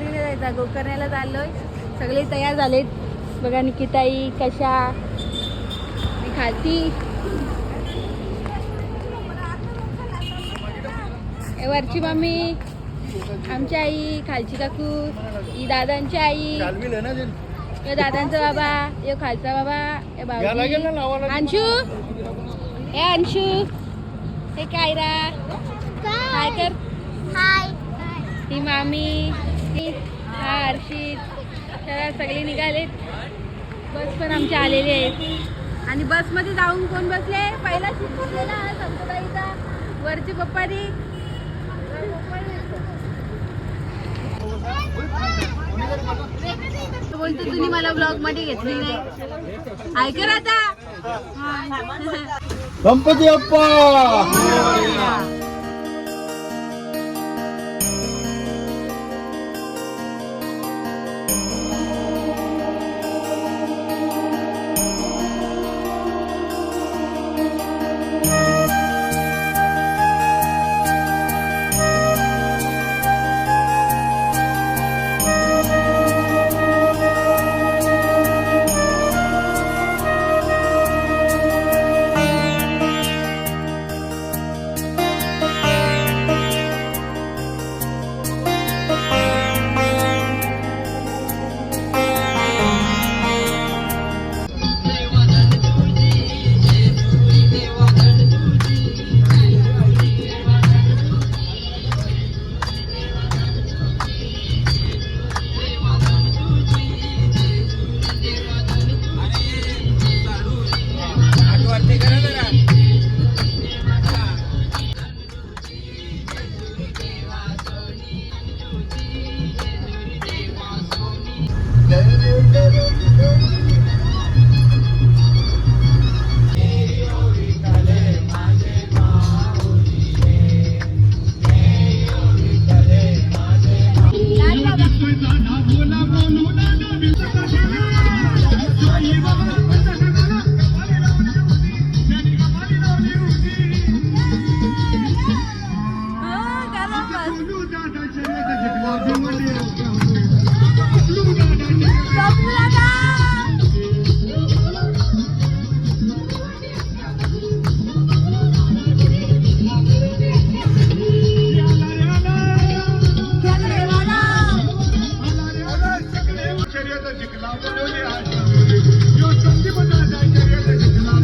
नाही जायचं गोकर्णाला चाललोय. सगळे तयार झालेत. बघा निकिताई कशा हे वरची मम्मी. आमची आई खालची काकू. ही दादांची आई. हे दादांचा बाबा हे खालचा बाबा हे भाऊ अंशू. हे अंशू. हे कायरा काय कर. हाय ही मामी. ही हा हर्षित. तर सगळे निघालेत. बस पण आमच्या आलेले आहेत. आणि बसमध्ये जाऊन कोण बसले? पहिला हा संतताईचा वरची पप्पानी. बोलतो तुम्ही मला ब्लॉगमध्ये घेतली नाही. ऐकर आता. गणपती अप्पा! हो, जिंकला जो संदीप आचार्य जिंकला.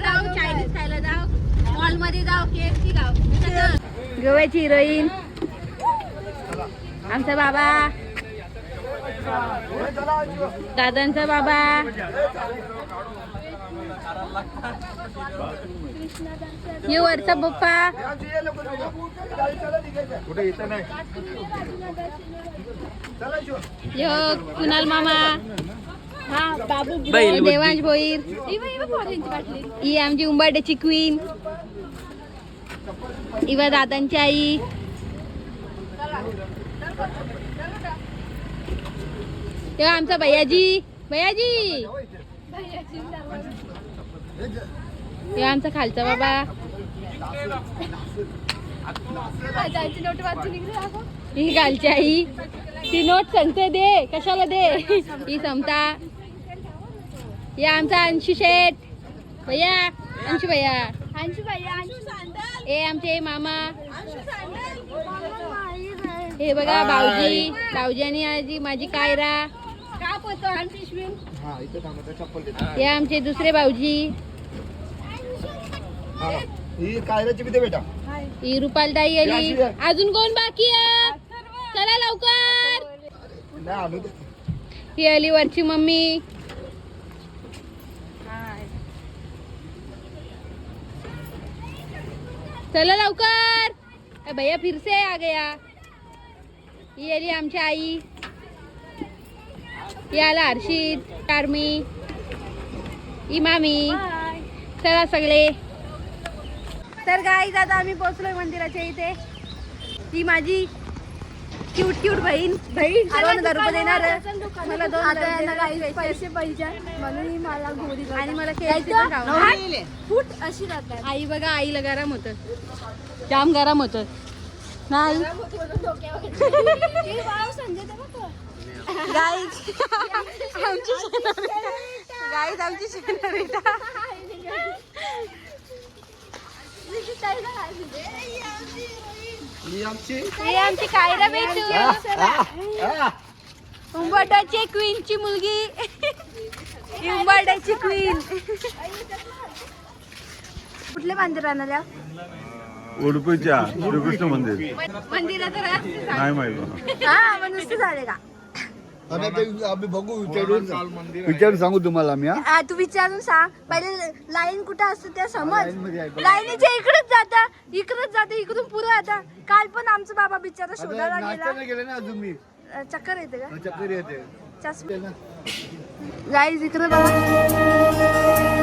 पार्टी चायनीज खायला जाऊ. मॉलमध्ये जाऊ केएफसी खाऊ. गोव्याची हिरोईन आमचा बाबा. दादांचा बाबा. ये वरचा पप्पा यो कुणाल मामा. बैल बुद्धी. देवांश भोईर. ही आमची उंबाड्याची क्वीन इवा दादांची आई. तेव्हा आमचा भैयाजी. भैयाजी. तेव्हा आमचा खालचा बाबा. ही खालची आई. ती नोट सांगते दे कशाला दे? ही समता. या आमचा अंशू शेठ. भैया अंशू भैया. अंशू भैया ए आमचे मामा. हे बघा भाऊजी. भाऊजी आणि आजी माझी कायरा. हा हे आमचे दुसरे भाऊजी. हा बेटा. रुपालताई आली अजून कोण बाकी आहे? चला लवकर. ही आली वरची मम्मी. चला लवकर. भैया फिर से आ गया. ही आली आमची आई. ही आला हर्षित चार्मी इमामी. चला सगळे. तर गाई दादा आम्ही पोहोचलोय मंदिराच्या इथे. ती माझी क्यूट क्यूट बहीण. बहीण दोन हजार रुपये देणार मला दोन हजार पैसे. पाहिजे. म्हणून मला घोडी आणि मला केळीचं खाऊ फूट अशी राहतात. आई बघा आईला गरम होत जाम गरम होत नाही. आमची गाईज आमची शेणारेटा ही आमची हे आमची कायरा बेटू. उंबरड्याची क्वीनची मुलगी. ही उंबरड्याची क्वीन. कुठले मंदिर आणल्या? उडुपीच्या श्रीकृष्ण मंदिर. सांग. नाही माहिती. हा मग नुसतं झाले का? आम्ही आता आम्ही बघू विचारून विचारून सांगू तुम्हाला आम्ही हा? आ, तू विचारून सांग. पहिले लाईन कुठं असते त्या समज. लाईनमध्ये आहे. लाईनीच्या इकडेच जाता इकडेच जाते इकडून पुढे आता. काल पण आमचा बाबा बिचारा शोधायला आता गेला नाश्त्याला गेले. ना अजून मी. अ, चक्कर येते का? चक्कर येते. चष्मा. गाईज इकडे बघा.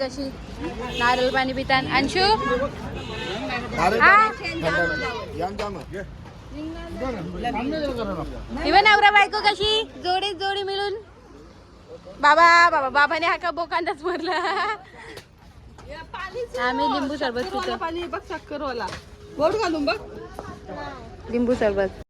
कशी नारळ पाणी पितान अंशू? हा? इवन नवरा बायको कशी? जोडी जोडी मिळून. बाबा बाबा बाबाने हा का बोकांदाच मारला? आम्ही लिंबू सरबत पितो. पाणी बघ चक्कर वाला. बोट घालून बघ. लिंबू सरबत.